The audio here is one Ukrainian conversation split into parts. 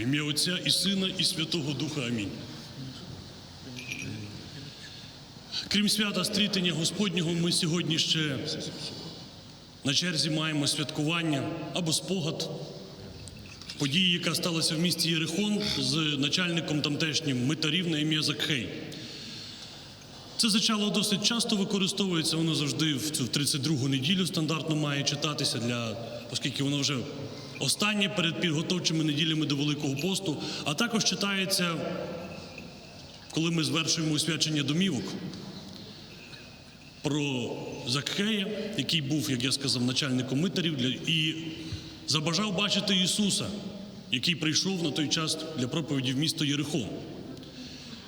В ім'я Отця і Сина, і Святого Духа. Амінь. Крім свята стрітення Господнього, ми сьогодні ще на черзі маємо святкування або спогад події, яка сталася в місті Єрихон з начальником тамтешнім митарів на ім'я Закхей. Це зачало досить часто використовується, воно завжди в цю 32-гу неділю стандартно має читатися, для, оскільки воно вже останнє перед підготовчими неділями до Великого посту, а також читається, коли ми звершуємо освячення домівок про Закхея, який був, як я сказав, начальником митарів і забажав бачити Ісуса, який прийшов на той час для проповіді в місто Єрихон.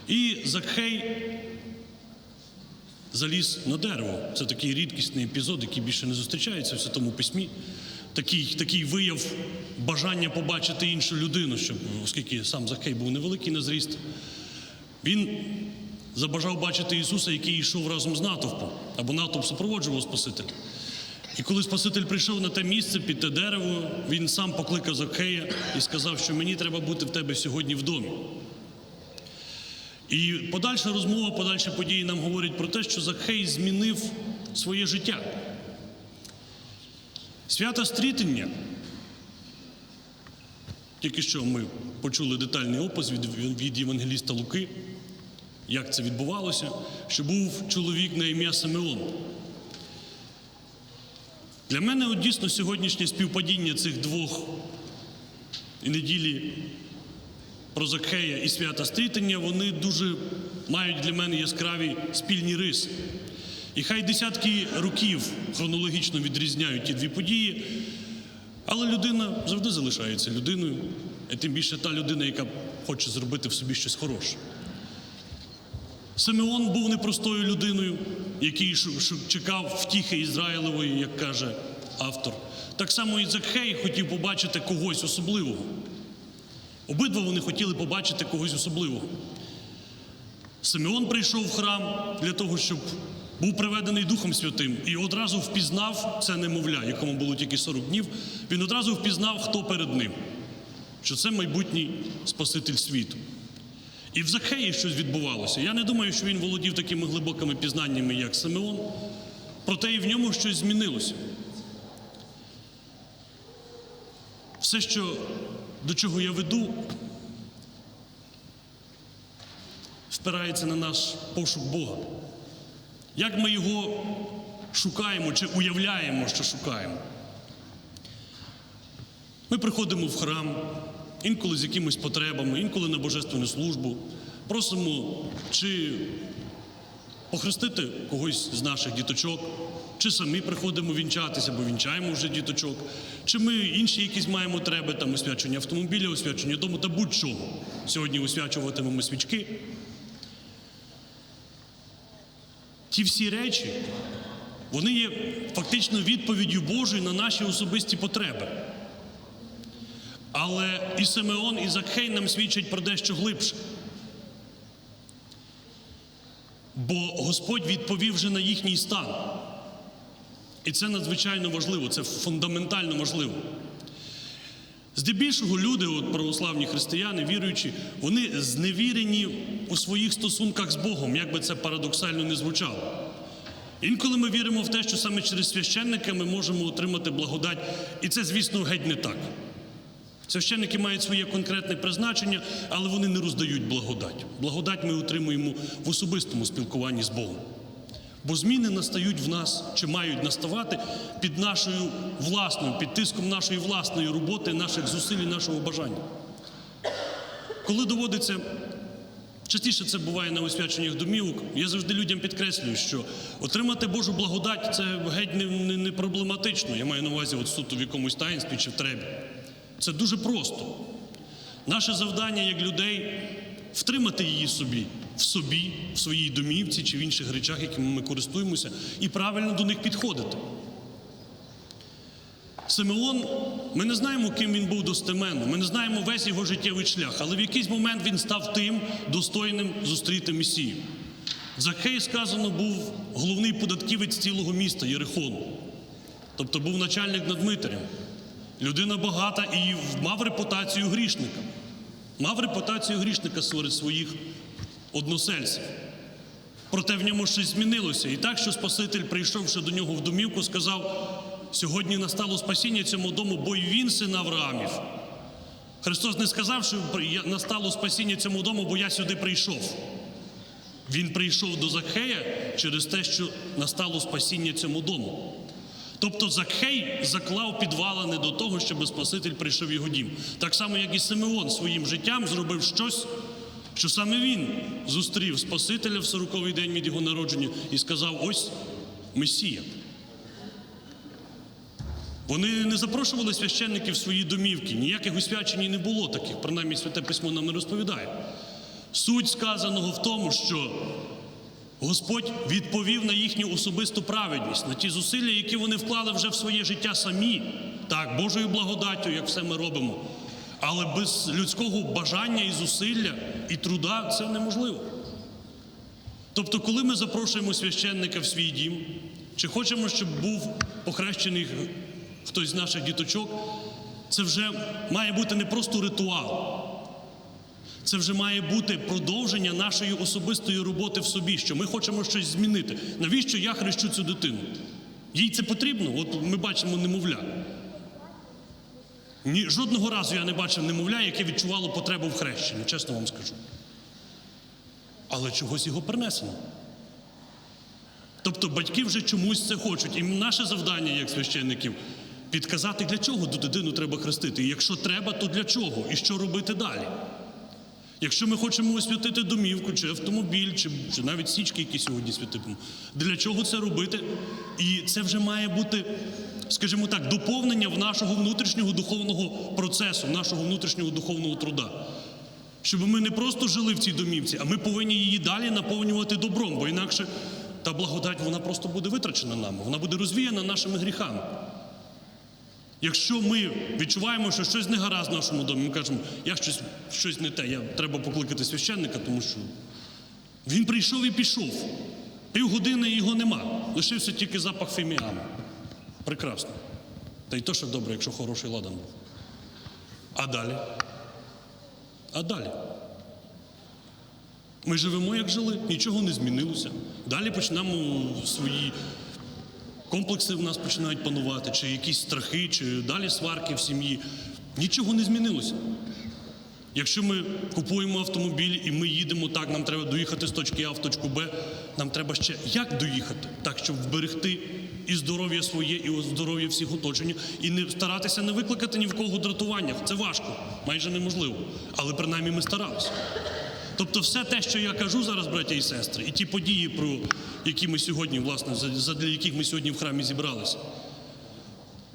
І Закхей заліз на дерево. Це такий рідкісний епізод, який більше не зустрічається в Святому Письмі. Такий, такий вияв бажання побачити іншу людину, щоб, оскільки сам Закхей був невеликий на зріст, він забажав бачити Ісуса, який йшов разом з натовпом, або натовп супроводжував Спасителя. І коли Спаситель прийшов на те місце під те дерево, він сам покликав Закхея і сказав, що мені треба бути в тебе сьогодні в домі. І подальша розмова, подальші події нам говорять про те, що Закхей змінив своє життя. Свято стрітення. Тільки що ми почули детальний опис від, від Євангеліста Луки, як це відбувалося, що був чоловік на ім'я Симеон. Для мене от дійсно сьогоднішнє співпадіння цих двох неділі про Закхея і свята стрітення, вони дуже мають для мене яскраві спільні риси. І хай десятки років хронологічно відрізняють ті дві події, але людина завжди залишається людиною, і тим більше та людина, яка хоче зробити в собі щось хороше. Симеон був непростою людиною, який чекав втіхи Ізраїлевої, як каже автор. Так само і Закхей хотів побачити когось особливого. Обидва вони хотіли побачити когось особливого. Симеон прийшов в храм для того, щоб був приведений Духом Святим і одразу впізнав це немовля, якому було тільки 40 днів. Він одразу впізнав, хто перед ним, що це майбутній Спаситель світу. І в Захеї щось відбувалося. Я не думаю, що він володів такими глибокими пізнаннями, як Симеон, проте і в ньому щось змінилося. Все, що, до чого я веду, спирається на наш пошук Бога. Як ми його шукаємо чи уявляємо, що шукаємо? Ми приходимо в храм, інколи з якимись потребами, інколи на божественну службу, просимо чи похрестити когось з наших діточок, чи самі приходимо вінчатися, бо вінчаємо вже діточок, чи ми інші якісь маємо потреби, там освячення автомобіля, освячення дому та будь-чого. Сьогодні освячуватимемо свічки. Ті всі речі, вони є фактично відповіддю Божою на наші особисті потреби. Але і Симеон, і Закхей нам свідчать про дещо глибше. Бо Господь відповів вже на їхній стан. І це надзвичайно важливо, це фундаментально важливо. Здебільшого люди, от православні християни, віруючі, вони зневірені у своїх стосунках з Богом, як би це парадоксально не звучало. Інколи ми віримо в те, що саме через священника ми можемо отримати благодать, і це, звісно, геть не так. Священники мають своє конкретне призначення, але вони не роздають благодать. Благодать ми отримуємо в особистому спілкуванні з Богом. Бо зміни настають в нас чи мають наставати під нашою власною, під тиском нашої власної роботи, наших зусиль нашого бажання. Коли доводиться, частіше це буває на освяченнях домівок, я завжди людям підкреслюю, що отримати Божу благодать це геть не, не, не проблематично. Я маю на увазі от суто в якомусь таїнстві чи в требі. Це дуже просто. Наше завдання як людей втримати її собі, в собі, в своїй домівці чи в інших речах, якими ми користуємося, і правильно до них підходити. Симеон, ми не знаємо, ким він був достеменно, ми не знаємо весь його життєвий шлях, але в якийсь момент він став тим достойним зустріти Месію. Закхей, сказано, був головний податківець цілого міста Єрихону, тобто був начальник над митарем. Людина багата і мав репутацію грішника. мав репутацію грішника серед своїх односельців. Проте в ньому щось змінилося. І так, що Спаситель, прийшовши до нього в домівку, сказав: сьогодні настало спасіння цьому дому, бо й він син Авраамів. Христос не сказав, що настало спасіння цьому дому, бо я сюди прийшов. Він прийшов до Закхея через те, що настало спасіння цьому дому. Тобто Закхей заклав підвалини до того, щоб Спаситель прийшов його дім. Так само, як і Симеон своїм життям зробив щось, що саме він зустрів Спасителя в 40-й день від його народження і сказав: ось Месія. Вони не запрошували священників в свої домівки, ніяких освячень не було таких, принаймні Святе Письмо нам не розповідає. Суть сказаного в тому, що Господь відповів на їхню особисту праведність, на ті зусилля, які вони вклали вже в своє життя самі, так, Божою благодаттю, як все ми робимо. Але без людського бажання і зусилля і труда це неможливо. Тобто, коли ми запрошуємо священника в свій дім, чи хочемо, щоб був похрещений хтось з наших діточок, це вже має бути не просто ритуал. Це вже має бути продовження нашої особистої роботи в собі, що ми хочемо щось змінити. Навіщо я хрещу цю дитину? Їй це потрібно? От ми бачимо немовля. Ні, жодного разу я не бачив немовля, яке відчувало потребу в хрещенні, чесно вам скажу. Але чогось його принесено. Тобто батьки вже чомусь це хочуть. І наше завдання, як священників, підказати, для чого ту дитину треба хрестити. І якщо треба, то для чого? І що робити далі? Якщо ми хочемо освятити домівку, чи автомобіль, чи, чи навіть січки, які сьогодні святимо, для чого це робити? І це вже має бути, скажімо так, доповнення в нашого внутрішнього духовного процесу, нашого внутрішнього духовного труда. Щоб ми не просто жили в цій домівці, а ми повинні її далі наповнювати добром, бо інакше та благодать вона просто буде витрачена нами, вона буде розвіяна нашими гріхами. Якщо ми відчуваємо, що щось не гаразд в нашому домі, ми кажемо, я щось, щось не те, я треба покликати священника, тому що він прийшов і пішов. Півгодини його нема. Лишився тільки запах фіміану. Прекрасно. Та й то, що добре, якщо хороший ладан був. А далі? А далі? Ми живемо, як жили, нічого не змінилося. Далі почнемо свої комплекси в нас починають панувати, чи якісь страхи, чи далі сварки в сім'ї. Нічого не змінилося. Якщо ми купуємо автомобіль і ми їдемо так, нам треба доїхати з точки А в точку Б, нам треба ще як доїхати, так, щоб вберегти і здоров'я своє, і здоров'я всіх оточення, і не старатися не викликати ні в кого дратування. Це важко, майже неможливо. Але принаймні ми старалися. Тобто, все те, що я кажу зараз, браття і сестри, і ті події, про які ми сьогодні, власне, задля яких ми сьогодні в храмі зібралися.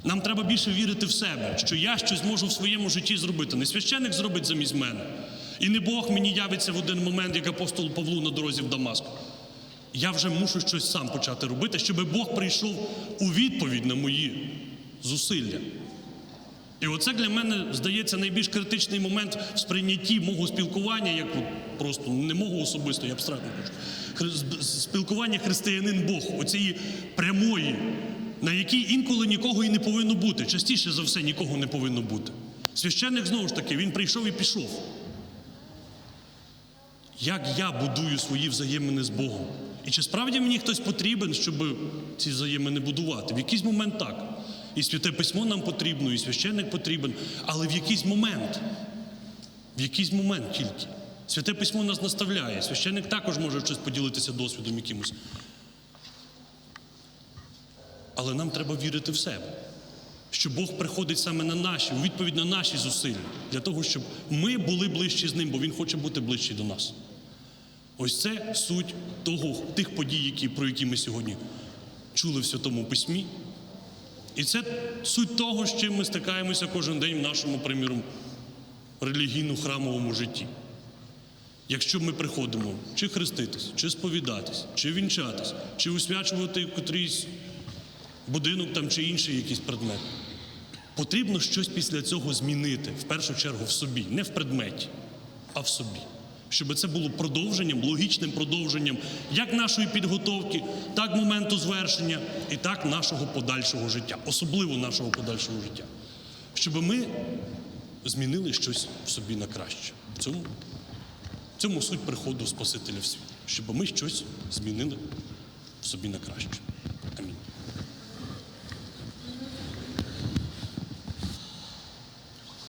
Нам треба більше вірити в себе, що я щось можу в своєму житті зробити. Не священик зробить замість мене. І не Бог мені явиться в один момент, як апостол Павлу на дорозі в Дамаск. Я вже мушу щось сам почати робити, щоб Бог прийшов у відповідь на мої зусилля. І оце для мене здається найбільш критичний момент в сприйнятті мого спілкування, як просто не мого особисто, я абстрактно кажу. Спілкування християнин Бог, оцієї прямої, на якій інколи нікого і не повинно бути. Частіше за все нікого не повинно бути. Священник знову ж таки, він прийшов і пішов. Як я будую свої взаємини з Богом? І чи справді мені хтось потрібен, щоб ці взаємини будувати? В якийсь момент так. І святе письмо нам потрібно, і священник потрібен, але в якийсь момент, в якийсь момент тільки. Святе письмо нас наставляє. Священник також може щось поділитися досвідом якимось. Але нам треба вірити в себе, що Бог приходить саме на наші, у відповідь на наші зусилля, для того, щоб ми були ближчі з ним, бо Він хоче бути ближчий до нас. Ось це суть того, тих подій, які, про які ми сьогодні чули в Святому Письмі. І це суть того, з чим ми стикаємося кожен день в нашому, приміром, релігійно-храмовому житті. Якщо ми приходимо чи хреститись, чи сповідатись, чи вінчатись, чи освячувати котрийсь будинок там чи інший якийсь предмет, потрібно щось після цього змінити, в першу чергу в собі, не в предметі, а в собі. Щоб це було продовженням, логічним продовженням як нашої підготовки, так моменту звершення і так нашого подальшого життя, особливо нашого подальшого життя. Щоб ми змінили щось в собі на краще. В цьому, в цьому суть приходу Спасителя в світ, щоб ми щось змінили в собі на краще.